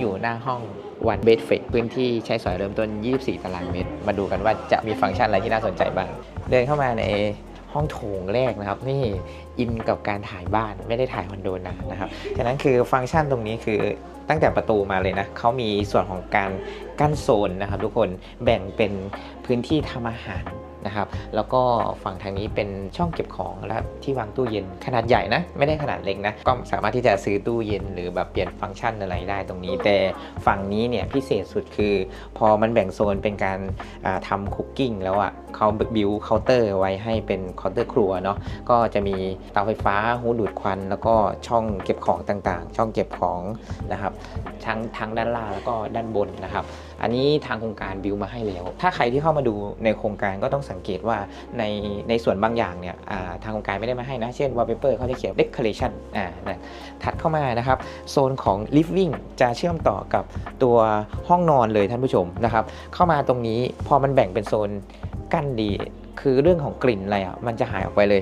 อยู่หน้าห้องวันเบดเฟกพื้นที่ใช้สอยเริ่มต้น 24 ตารางเมตร มาดูกันว่าจะมีฟังก์ชันอะไรที่น่าสนใจบ้าง เดินเข้ามาในห้องโถงแรกนะครับ นี่อินกับการถ่ายบ้านไม่ได้ถ่ายคอนโดนะนะครับฉะนั้นคือฟังก์ชันตรงนี้คือตั้งแต่ประตูมาเลยนะเขามีส่วนของการกั้นโซนนะครับทุกคนแบ่งเป็นพื้นที่ทำอาหาร นะครับ แล้วก็ฝั่งทางนี้เป็นช่องเก็บของและที่วางตู้เย็นขนาดใหญ่นะ ไม่ได้ขนาดเล็กนะ ก็สามารถที่จะซื้อตู้เย็นหรือแบบเปลี่ยนฟังก์ชันอะไรได้ตรงนี้ แต่ฝั่งนี้เนี่ยพิเศษสุดคือ พอมันแบ่งโซนเป็นการอ่าทำคุกกิ้งแล้วอะเขาบิวเคาน์เตอร์ไว้ให้เป็นเคาน์เตอร์ครัวเนาะก็จะมีเตาไฟฟ้าหูดูดควัน แล้วก็ช่องเก็บของต่างๆ ช่องเก็บของนะครับทั้งทั้งด้านล่างแล้วก็ด้านบนนะครับ อันนี้ทางโครงการบิวมาให้แล้ว ถ้าใครที่เข้ามาดูในโครงการก็ต้องสังังเกตว่าในในส่วนบางอย่างเนี่ยทางองค์การไม่ได้มาให้นะ เช่น wallpaper เขาจะเขียน decoration อ่านะถัดเข้ามานะครับ โซนของ living จะเชื่อมต่อกับตัวห้องนอนเลยท่านผู้ชมนะครับ เข้ามาตรงนี้พอมันแบ่งเป็นโซนกั้นดี คือเรื่องของกลิ่นอะไรอะมันจะหายออกไปเลย